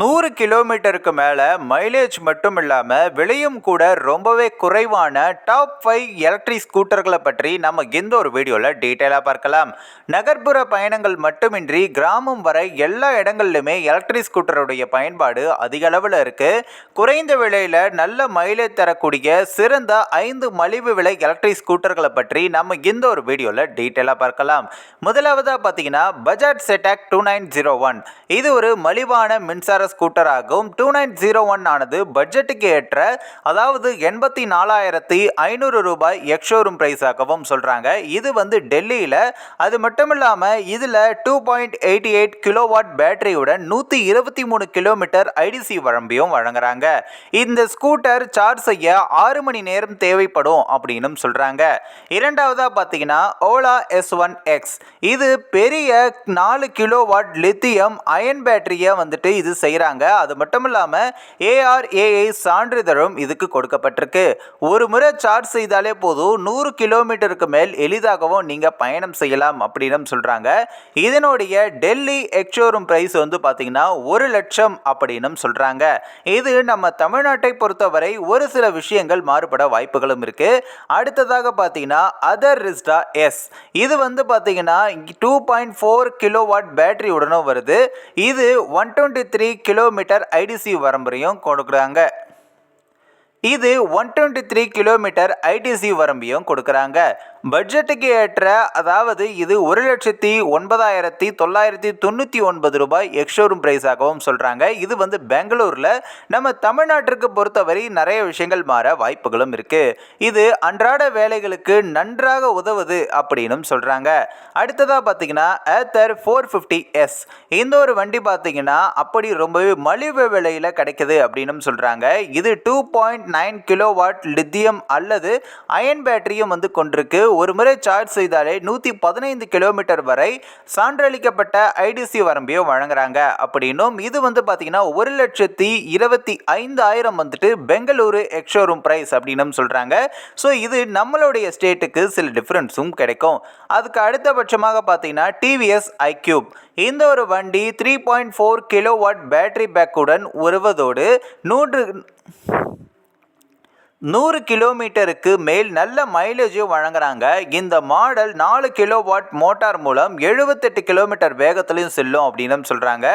நூறு கிலோமீட்டருக்கு மேலே மைலேஜ் மட்டும் இல்லாமல் விலையும் கூட ரொம்பவே குறைவான டாப் ஃபைவ் எலக்ட்ரிக் ஸ்கூட்டர்களை பற்றி நம்ம இந்த ஒரு வீடியோவில் டீட்டெயிலாக பார்க்கலாம். நகர்ப்புற பயணங்கள் மட்டுமின்றி கிராமம் வரை எல்லா இடங்கள்லையுமே எலக்ட்ரிக் ஸ்கூட்டருடைய பயன்பாடு அதிக அளவில் இருக்குது குறைந்த விலையில் நல்ல மைலேஜ் தரக்கூடிய சிறந்த ஐந்து மலிவு விலை எலக்ட்ரிக் ஸ்கூட்டர்களை பற்றி நம்ம இந்த ஒரு வீடியோவில் டீட்டெயிலாக பார்க்கலாம். முதலாவதாக பார்த்தீங்கன்னா Bajaj Chetak two nine zero one இது ஒரு மலிவான மின்சார ஸ்கூட்டர் ஆகும் டூ நைன் ஜீரோ ஒன் ஆனது பட்ஜெட்டுக்கு ஏற்ற அதாவது எண்பத்தி நாலாயிரத்தி ஐநூறு ரூபாய் எக்ஷோரூம் ப்ரைஸாகவும் சொல்கிறாங்க இது வந்து டெல்லியில் அது மட்டும் இல்லாமல் இதில் two point eighty eight kilowatt பேட்டரியுடன் நூற்றி இருபத்தி மூணு கிலோமீட்டர் ஐடிசி வரம்பியும் வழங்குறாங்க. இந்த ஸ்கூட்டர் சார்ஜ் செய்ய ஆறு மணி நேரம் தேவைப்படும் அப்படின்னு சொல்கிறாங்க இரண்டாவதாக பார்த்தீங்கன்னா ஓலா எஸ் ஒன் எக்ஸ் இது பெரிய நாலு கிலோவாட் லித்தியம் அயன் பேட்டரியை வந்துட்டு இது செய்கிறாங்க அது மட்டும் இல்லாமல் ஏஆர்ஏஐ சான்றிதழும் இதுக்கு கொடுக்கப்பட்டிருக்கு. ஒரு முறை சார்ஜ் செய்தாலே போதும். நூறு கிலோமீட்டருக்கு மேல் எளிதாகவும் நீங்கள் பயணம் செய்யலாம் அப்படின்னு சொல்கிறாங்க இதனுடைய டெல்லி எக்ஷோரூம் ப்ரைஸ் வந்து பார்த்தீங்கன்னா ஒரு லட்சம் அப்படின்னு சொல்கிறாங்க இது நம்ம தமிழ்நாட்டை பொறுத்தவரை ஒரு சில விஷயங்கள் மாறுபட வாய்ப்புகளும் இருக்குது அடுத்ததாக பார்த்தீங்கன்னா அதர் ரிஸ்டா எஸ் இது வந்து பார்த்தீங்கன்னா டூ பாயிண்ட் ஃபோர் கிலோவாட் பேட்டரியுடனும் வருது. இது one twenty three kilometre IDC வரம்பரையும் கொடுக்குறாங்க. இது one twenty three kilometre IDC வரம்பையும் கொடுக்குறாங்க. பட்ஜெட்டுக்கு ஏற்ற அதாவது இது ஒரு லட்சத்தி ஒன்பதாயிரத்தி தொள்ளாயிரத்தி தொண்ணூற்றி ஒன்பது ரூபாய் எக்ஷோரூம் ப்ரைஸாகவும் சொல்கிறாங்க இது வந்து பெங்களூரில் நம்ம தமிழ்நாட்டிற்கு பொறுத்தவரை நிறைய விஷயங்கள் மாற வாய்ப்புகளும் இருக்குது இது அன்றாட வேலைகளுக்கு நன்றாக உதவுது அப்படின்னு சொல்கிறாங்க அடுத்ததாக பார்த்தீங்கன்னா ஏத்தர் ஃபோர் ஃபிஃப்டி எஸ் இந்த ஒரு வண்டி பார்த்தீங்கன்னா அப்படி ரொம்பவே மலிவு விலையில் கிடைக்குது அப்படின்னு சொல்கிறாங்க இது two point nine kilowatt lithium அல்லது அயன் பேட்டரியும் வந்து கொண்டிருக்கு. ஒரு முறை சார்ஜ் செய்தாலே நூற்றி பதினைந்து கிலோமீட்டர் வரை சான்றளிக்கப்பட்ட ஐடிசி வரம்பையும் வழங்குறாங்க. அப்படின்னும் இது வந்து பார்த்தீங்கன்னா ஒரு லட்சத்தி இருபத்தி ஐந்தாயிரம் வந்துட்டு பெங்களூரு எக்ஷோரூம் ப்ரைஸ் அப்படின்னு சொல்கிறாங்க ஸோ இது நம்மளுடைய ஸ்டேட்டுக்கு சில டிஃப்ரென்ஸும் கிடைக்கும். அதுக்கு அடுத்தபட்சமாக பார்த்தீங்கன்னா டிவிஎஸ் ஐக்யூப் இந்த ஒரு வண்டி three point four kilowatt battery பேக்குடன் உருவதோடு நூற்று நூறு கிலோமீட்டருக்கு மேல் நல்ல மைலேஜும் வழங்குறாங்க. இந்த மாடல் நாலு கிலோ வாட் மோட்டார் மூலம் எழுபத்தெட்டு கிலோமீட்டர் வேகத்திலையும் செல்லும் அப்படின்னு சொல்கிறாங்க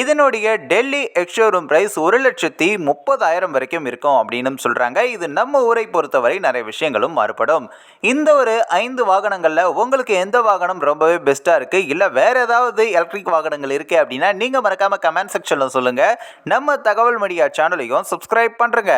இதனுடைய டெல்லி எக்ஷோரூம் ப்ரைஸ் ஒரு லட்சத்தி முப்பதாயிரம் வரைக்கும் இருக்கும் அப்படின்னு சொல்கிறாங்க இது நம்ம ஊரை பொறுத்தவரை நிறைய விஷயங்களும் மாறுபடும். இந்த ஒரு ஐந்து வாகனங்களில் உங்களுக்கு எந்த வாகனம் ரொம்பவே பெஸ்ட்டாக இருக்குது இல்லை வேறு ஏதாவது எலக்ட்ரிக் வாகனங்கள் இருக்குது அப்படின்னா நீங்கள் மறக்காமல் கமெண்ட் செக்ஷனில் சொல்லுங்கள் நம்ம தகவல் மீடியா சேனலையும் சப்ஸ்கிரைப் பண்ணுறங்க